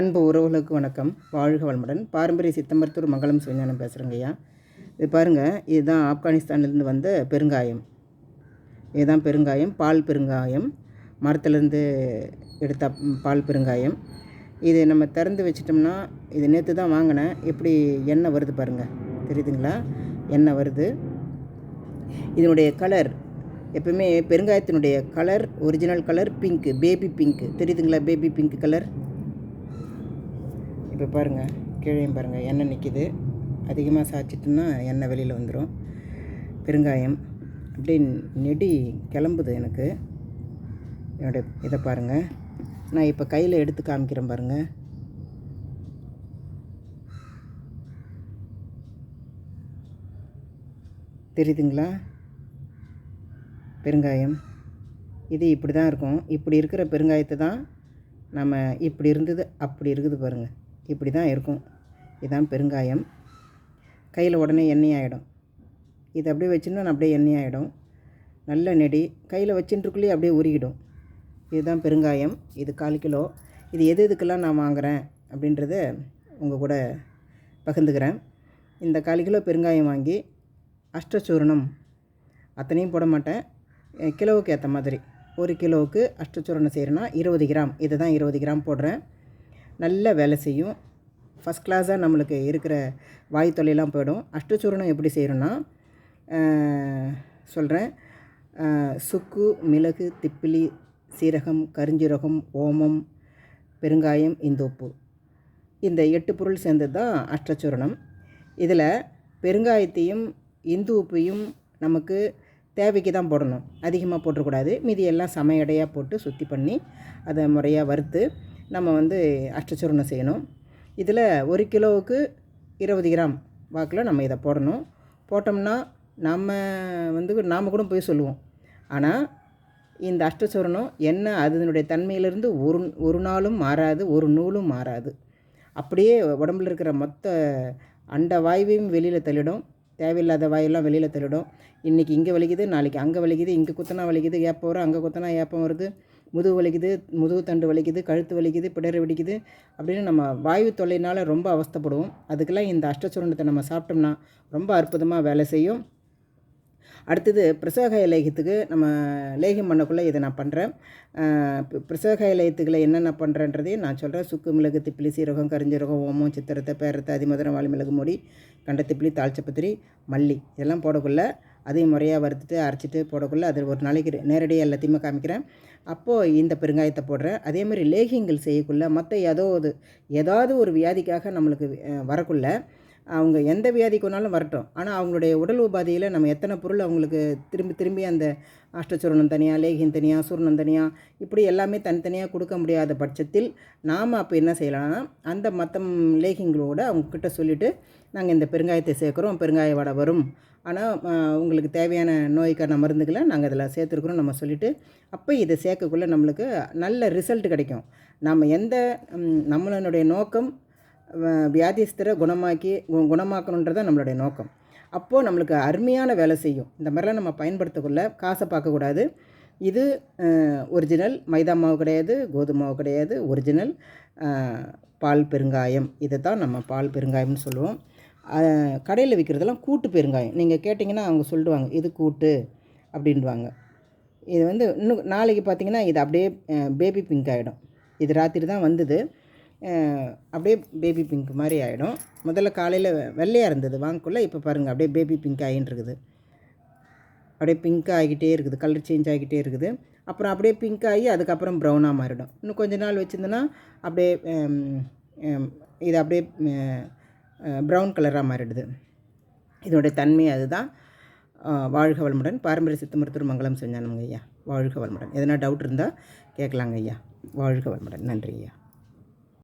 அன்பு உறவுகளுக்கு வணக்கம். வாழ்க வளமுடன். பாரம்பரிய சித்தமருத்துவர் மங்களம் சிவஞானம் பேசுகிறேங்க ஐயா. இது பாருங்கள் இதுதான் ஆப்கானிஸ்தான்லேருந்து வந்த பெருங்காயம். இதுதான் பெருங்காயம் பால் பெருங்காயம். மரத்துலேருந்து எடுத்த பால் பெருங்காயம். இது நம்ம திறந்து வச்சிட்டோம்னா இது நேற்று தான் வாங்கினேன். எப்படி எண்ணெய் வருது பாருங்கள் தெரியுதுங்களா? எண்ணெய் வருது. இதனுடைய கலர் எப்பவுமே பெருங்காயத்தினுடைய colour original colour pink baby pink தெரியுதுங்களா பேபி பிங்க் கலர் இப்போ பாருங்கள் கீழே பாருங்கள் எண்ணெய் நிற்கிது அதிகமாக சாய்ச்சிட்டுன்னா எண்ணெய் வெளியில் வந்துடும் பெருங்காயம். அப்படியே நெடி கிளம்புது எனக்கு. என்னுடைய இதை பாருங்கள் நான் இப்போ கையில் எடுத்து காமிக்கிறேன் பாருங்கள் தெரியுதுங்களா? பெருங்காயம். இது இப்படி தான் இருக்கும். இப்படி இருக்கிற பெருங்காயத்தை தான் நம்ம இப்படி இருந்தது அப்படி இருக்குது பாருங்கள் இப்படி தான் இருக்கும். இதுதான் பெருங்காயம். கையில் உடனே எண்ணெய் ஆகிடும் இது அப்படியே வச்சுருந்தோம் அப்படியே எண்ணெய் ஆகிடும் நல்ல நெடி. கையில் வச்சுட்டுருக்குள்ளேயே அப்படியே உருகிடும். இதுதான் பெருங்காயம். இது கால் கிலோ. இது எது எதுக்கெல்லாம் நான் வாங்குகிறேன் அப்படின்றத உங்கள் கூட பகிர்ந்துக்கிறேன். இந்த கால் கிலோ பெருங்காயம் வாங்கி அஷ்டச்சூர்ணம் அத்தனையும் போட மாட்டேன். கிலோவுக்கு ஏற்ற மாதிரி. ஒரு கிலோவுக்கு அஷ்டச்சூரணம் செய்கிறேன்னா இருபது கிராம். இதை தான் இருபது கிராம் போடுறேன். நல்ல வேலை செய்யும். ஃபஸ்ட் கிளாஸாக நம்மளுக்கு இருக்கிற வாய் தொல்லையெல்லாம் போயிடும். அஷ்டச்சூரணம் எப்படி செய்கிறோன்னா சொல்கிறேன் சுக்கு மிளகு திப்பிலி சீரகம் கருஞ்சீரகம் ஓமம் பெருங்காயம் இந்தோப்பு. இந்த எட்டு பொருள் சேர்ந்தது தான் அஷ்டச்சூரணம் இதில் பெருங்காயத்தையும் இந்து உப்பையும் நமக்கு தேவைக்கு தான் போடணும். அதிகமாக போட்டுறக்கூடாது. மீதி எல்லாம் சமையடையாக போட்டு சுத்தி பண்ணி அதை முறையாக வறுத்து நம்ம வந்து அஷ்டச்சூர்ணம் செய்யணும். இதில் ஒரு கிலோவுக்கு இருபது கிராம் வாக்கில் நம்ம இதை போடணும். போட்டோம்னா நம்ம வந்து நாம் கூட போய் சொல்லுவோம். ஆனால் இந்த அஷ்டச்சூரணம் என்ன அதனுடைய தன்மையிலிருந்து ஒரு ஒரு நாளும் மாறாது ஒரு நூலும் மாறாது. அப்படியே உடம்புல இருக்கிற மொத்த அண்ட வாயுவையும் வெளியில் தள்ளிடும். தேவையில்லாத வாயெல்லாம் வெளியில் தள்ளிடும். இன்றைக்கி இங்கே வலிக்குது நாளைக்கு அங்கே வலிக்குது இங்கே குத்தனா வலிக்குது ஏப்பம் வரும் அங்கே குத்தினா ஏப்பம் வருது. முதுகு வலிக்குது முதுகு தண்டு வலிக்குது கழுத்து வலிக்குது பிடர் வெடிக்குது அப்படின்னு நம்ம வாயு தொல்லைனால் ரொம்ப அவஸ்தப்படுவோம். அதுக்கெல்லாம் இந்த அஷ்டச்சூரணத்தை நம்ம சாப்பிட்டோம்னா ரொம்ப அற்புதமாக வேலை செய்யும். அடுத்தது பிரசவகாய லேகியத்துக்கு நம்ம லேகியம் பண்ணக்குள்ளே இதை நான் பண்ணுறேன் பிரசவகாய லேகியத்துக்குள்ள என்னென்ன பண்ணுறேன்றதையும் நான் சொல்கிறேன் சுக்கு மிளகு திப்பிலி சீரகம் கரிஞ்சீரகம் ஓமம் சித்திரத்தை பேரத்தை அதிமதுரம் வாழை மிளகு மூடி கண்ட திப்பிலி தாழ்ச்சப்பத்திரி மல்லி இதெல்லாம் போடக்குள்ளே அதையும் முறையாக வறுத்துட்டு அரைச்சிட்டு போடக்குள்ளே அது ஒரு நாளைக்கு நேரடியாக எல்லாத்தையுமே காமிக்கிறேன். அப்போது இந்த பெருங்காயத்தை போடுறேன். அதே மாதிரி லேகியங்கள் செய்யக்குள்ளே மற்ற ஏதோ ஒரு ஏதாவது ஒரு வியாதிக்காக நம்மளுக்கு வரக்குள்ளே அவங்க எந்த வியாதிக்கு வேணாலும் வரட்டும். ஆனால் அவங்களுடைய உடல் உபாதையில் நம்ம எத்தனை பொருள் அவங்களுக்கு திரும்பி திரும்பி அந்த அஷ்டச்சூரணம் தனியாக லேகியம் தனியாக சூரணம் தனியாக இப்படி எல்லாமே தனித்தனியாக கொடுக்க முடியாத பட்சத்தில் நாம் அப்போ என்ன செய்யலாம்னா அந்த மற்ற லேகிங்களோட அவங்கக்கிட்ட சொல்லிவிட்டு நாங்கள் இந்த பெருங்காயத்தை சேர்க்குறோம் பெருங்காய வடை வரும். ஆனால் உங்களுக்கு தேவையான நோய்க்கான மருந்துகளை நாங்கள் இதில் சேர்த்துருக்குறோம் நம்ம சொல்லிவிட்டு அப்போ இதை சேர்க்கக்குள்ளே நம்மளுக்கு நல்ல ரிசல்ட் கிடைக்கும். நம்ம எந்த நம்மளுடைய நோக்கம் வியாதிஸ்தரை குணமாக்கி கு- குணமாக்கணுன்றது நம்மளுடைய நோக்கம். அப்போது நம்மளுக்கு அருமையான வேலை செய்யும். இந்த மாதிரிலாம் நம்ம பயன்படுத்தக்குள்ள காசை பார்க்கக்கூடாது. இது ஒரிஜினல் மைதா மாவு கிடையாது கோதுமை மாவு கிடையாது ஒரிஜினல் பால் பெருங்காயம். இதை தான் நம்ம பால் பெருங்காயம்னு சொல்லுவோம். கடையில் விற்கிறதெல்லாம் கூட்டு பெருங்காயம். நீங்கள் கேட்டிங்கன்னா அவங்க சொல்லிடுவாங்க இது கூட்டு அப்படின்வாங்க இது வந்து இன்னும் நாளைக்கு பார்த்தீங்கன்னா இது அப்படியே பேபி பிங்க் ஆகிடும் இது ராத்திரி தான் வந்தது. அப்படியே பேபி பிங்க் மாதிரி ஆகிடும் முதல்ல காலையில் வெள்ளையாக இருந்தது. வாங்கக்குள்ளே இப்போ பாருங்கள் அப்படியே பேபி பிங்க் ஆகின்னு இருக்குது. அப்படியே பிங்க் ஆகிட்டே இருக்குது. கலர் சேஞ்ச் ஆகிட்டே இருக்குது. அப்புறம் அப்படியே பிங்க் ஆகி அதுக்கப்புறம் ப்ரௌனாக மாறிடும். இன்னும் கொஞ்ச நாள் வச்சுருந்தோன்னா அப்படியே இது அப்படியே ப்ரௌன் கலராக மாறிடுது. இதோடைய தன்மை அதுதான். வாழ்க வளமுடன். பாரம்பரிய சித்த மருத்துவர் மங்களம் செஞ்சானுங்க ஐயா. வாழ்க வளமுடன். எதனா டவுட் இருந்தால் கேட்கலாங்க ஐயா. வாழ்க வளமுடன். நன்றி ஐயா.